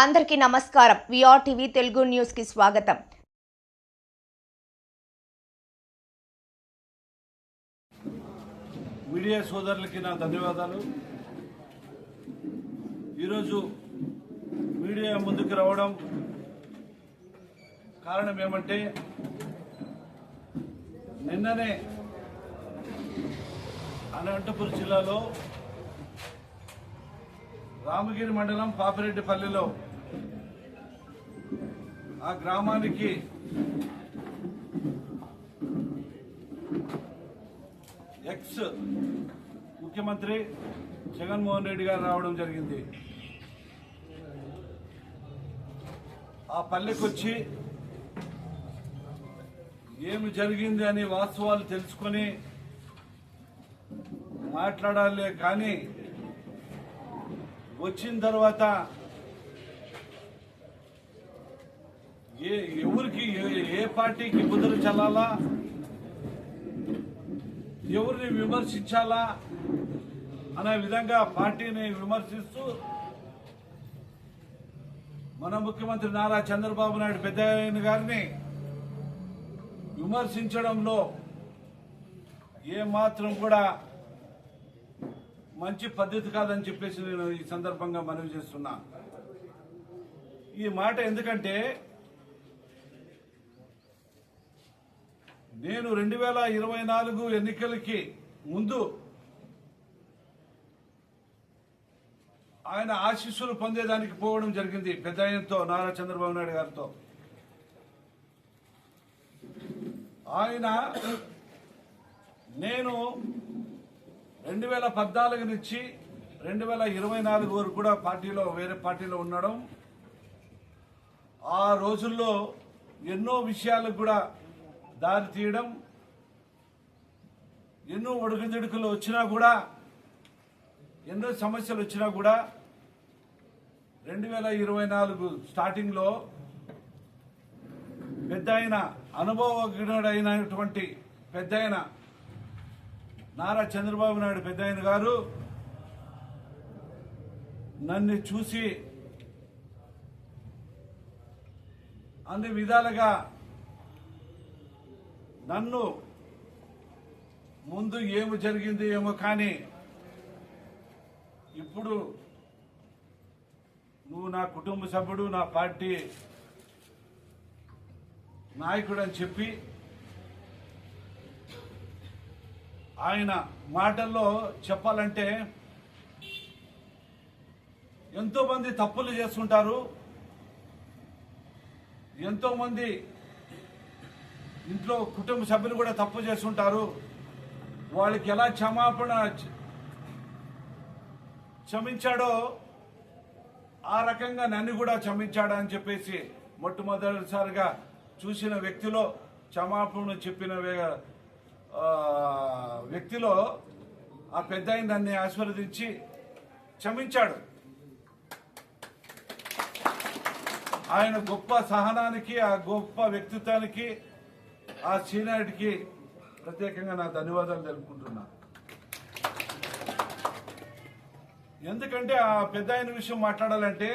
అందరికీ నమస్కారం. VR TV Telugu న్యూస్కి స్వాగతం. మీడియా సోదరులకి నా ధన్యవాదాలు. ఈరోజు మీడియా ముందుకు రావడం కారణం ఏమంటే నిన్ననే అనంతపురం జిల్లాలో రామగిరి మండలం పాపిరెడ్డిపల్లిలో ఆ గ్రామానికి ఎక్స్ ముఖ్యమంత్రి జగన్మోహన్ రెడ్డి గారు రావడం జరిగింది. ఆ పల్లెకొచ్చి ఏమి జరిగింది అని వాస్తవాలు తెలుసుకొని మాట్లాడాలే కానీ వచ్చిన తర్వాత ఏ ఎవరికి ఏ- ఏ పార్టీకి బుద్ధులు చల్లాలా? ఎవరిని విమర్శించాలా? అనే విధంగా పార్టీని విమర్శిస్తూ మన ముఖ్యమంత్రి నారా చంద్రబాబు నాయుడు పెద్ద గారిని విమర్శించడంలో ఏమాత్రం కూడా మంచి పద్ధతి కాదని చెప్పేసి నేను ఈ సందర్భంగా మనవి చేస్తున్నా. ఈ మాట ఎందుకంటే నేను రెండు వేల ఇరవై నాలుగు ఎన్నికలకి ముందు ఆయన ఆశీస్సులు పొందేదానికి పోవడం జరిగింది పెద్ద ఆయనతో నారా చంద్రబాబు నాయుడు గారితో. ఆయన నేను రెండు వేల పద్నాలుగు నుంచి రెండు వేల ఇరవై నాలుగు వరకు కూడా పార్టీలో వేరే పార్టీలో ఉండడం. ఆ రోజుల్లో ఎన్నో విషయాలకు కూడా దారి తీయడం. ఎన్నో ఒడుకుదిడుకులు వచ్చినా కూడా ఎన్నో సమస్యలు వచ్చినా కూడా రెండు వేల ఇరవై నాలుగు స్టార్టింగ్లో పెద్ద ఆయన అనుభవజ్ఞుడైనటువంటి పెద్ద ఆయన నారా చంద్రబాబు నాయుడు పెద్ద ఆయన గారు నన్ను చూసి అన్ని విధాలుగా నన్ను ముందు ఏమి జరిగింది ఏమో కానీ ఇప్పుడు నువ్వు నా కుటుంబ సభ్యుడు నా పార్టీ నాయకుడు అని చెప్పి ఆయన మాటల్లో చెప్పాలంటే ఎంతో మంది తప్పులు చేస్తుంటారు ఎంతో మంది ఇంట్లో కుటుంబ సభ్యులు కూడా తప్పు చేస్తుంటారు. వాళ్ళకి ఎలా క్షమాపణ క్షమించాడో ఆ రకంగా నన్ను కూడా క్షమించాడా అని చెప్పేసి మొట్టమొదటిసారిగా చూసిన వ్యక్తిలో క్షమాపణ చెప్పిన వ్యక్తిలో ఆ పెద్ద ఆయన నన్ను ఆశీర్వదించి క్షమించాడు. ఆయన గొప్ప సహనానికి ఆ గొప్ప వ్యక్తిత్వానికి ఆ సీనియర్కి ప్రత్యేకంగా నా ధన్యవాదాలు తెలుపుకుంటున్నా. ఎందుకంటే ఆ పెద్ద ఆయన విషయం మాట్లాడాలంటే